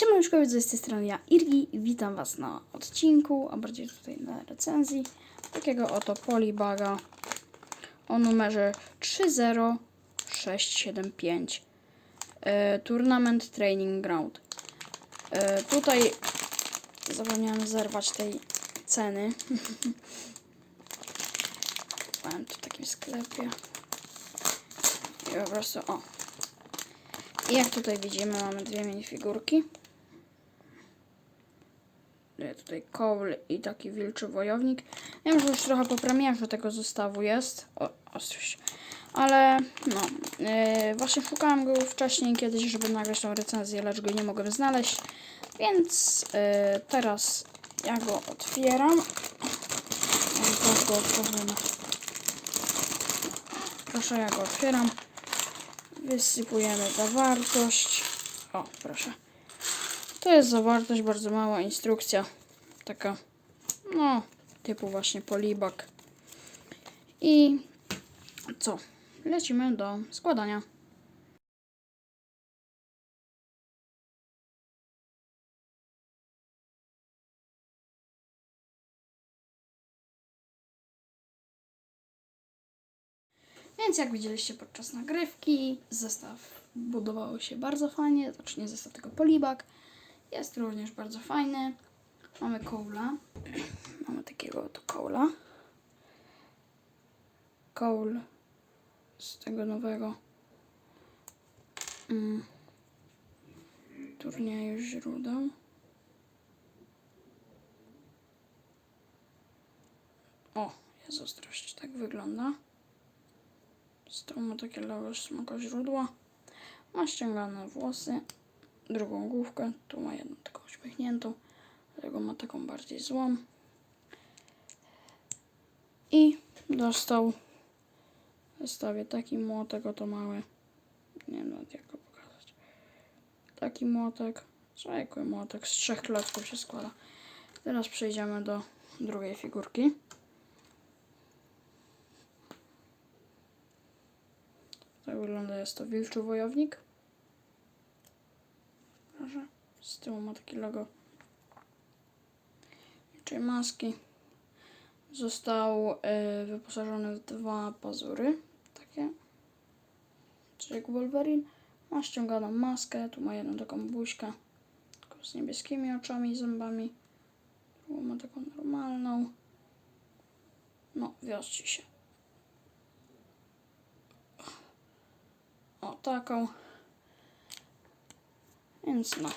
Siemaneczkowie, z tej strony ja, Irgi witam Was na odcinku, a bardziej tutaj na recenzji takiego oto Polibaga o numerze 30675 e, Tournament Training Ground. E, tutaj zapomniałem zerwać tej ceny. Byłem tu w takim sklepie. I po prostu, o. I jak tutaj widzimy, mamy dwie minifigurki. E, Tutaj kowl i taki wilczy wojownik. Wiem, że już trochę po premierze tego zestawu jest. O, ostrość. Ale no, yy, właśnie szukałam go wcześniej kiedyś, żeby nagrać tą recenzję, lecz go nie mogłem znaleźć. Więc yy, teraz ja go otwieram. Proszę, ja go otwieram. Wysypujemy zawartość. O, proszę. To jest zawartość, bardzo mała instrukcja. Taka, no, typu właśnie polibak. I co? Lecimy do składania. Więc jak widzieliście podczas nagrywki, zestaw budował się bardzo fajnie, znaczy nie zestaw, tylko polibak. Jest również bardzo fajny. Mamy kołla. Mamy takiego oto kołla. Koł z tego nowego mm, turnieju źródeł. O, jest ostrość, tak wygląda. Z tyłu ma takie logo źródła. Ma ściągane włosy, drugą główkę. Tu ma jedną taką uśmiechniętą, dlatego ma taką bardziej złą. I dostał w zestawie taki młotek, oto mały. Nie wiem nawet jak go pokazać. Taki młotek, zwykły młotek, z trzech klocków się składa. Teraz przejdziemy do drugiej figurki. Tak wygląda, jest to wilczy wojownik. Proszę. Z tyłu ma takie logo wilczej maski. Został y, wyposażony w dwa pazury. Takie. Czyli jak Wolverine. Ma ściąganą maskę. Tu ma jedną taką buźkę. Tylko z niebieskimi oczami i zębami. Drugą ma taką normalną. No, wiosci się. O, taką. Więc no.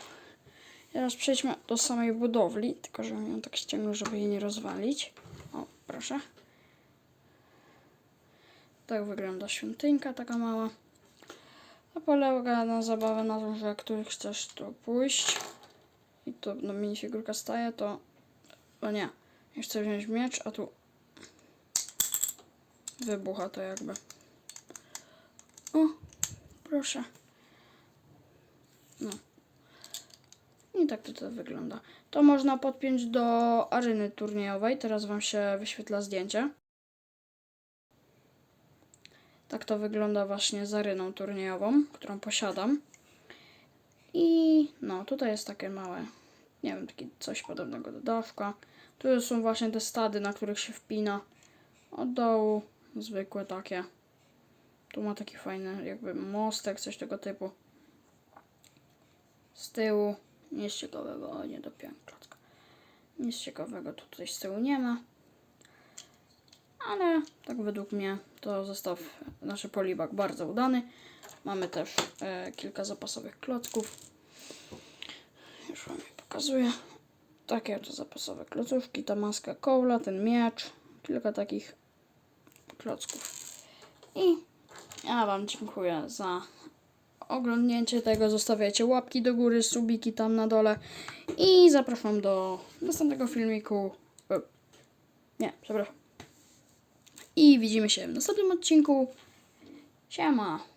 Teraz przejdźmy do samej budowli, tylko żebym ją tak ściągnął, żeby jej nie rozwalić. O, proszę. Tak wygląda świątynka taka mała. A polega na zabawę na tym, że jak tu chcesz tu pójść i to no, minifigurka staje, to o nie, ja chcę wziąć miecz, a tu wybucha to jakby. O, proszę. No. I tak to, to wygląda. To można podpiąć do areny turniejowej. Teraz Wam się wyświetla zdjęcie. Tak to wygląda właśnie z areną turniejową, którą posiadam. I no, tutaj jest takie małe, nie wiem, taki coś podobnego do dawka. Tu są właśnie te stady, na których się wpina. Od dołu zwykłe takie. Tu ma taki fajny jakby mostek, coś tego typu. Z tyłu nic ciekawego, o nie dopiąłem. Nic ciekawego tutaj z tyłu nie ma. Ale tak według mnie to zestaw naszy polibak bardzo udany. Mamy też e, kilka zapasowych klocków. Już Wam je pokazuję. Takie to zapasowe klocuszki, ta maska kołla, ten miecz, kilka takich klocków. I ja Wam dziękuję za oglądnięcie tego. Zostawiajcie łapki do góry, subiki tam na dole. I zapraszam do następnego filmiku. E, Nie, przepraszam. I widzimy się w następnym odcinku. Siema.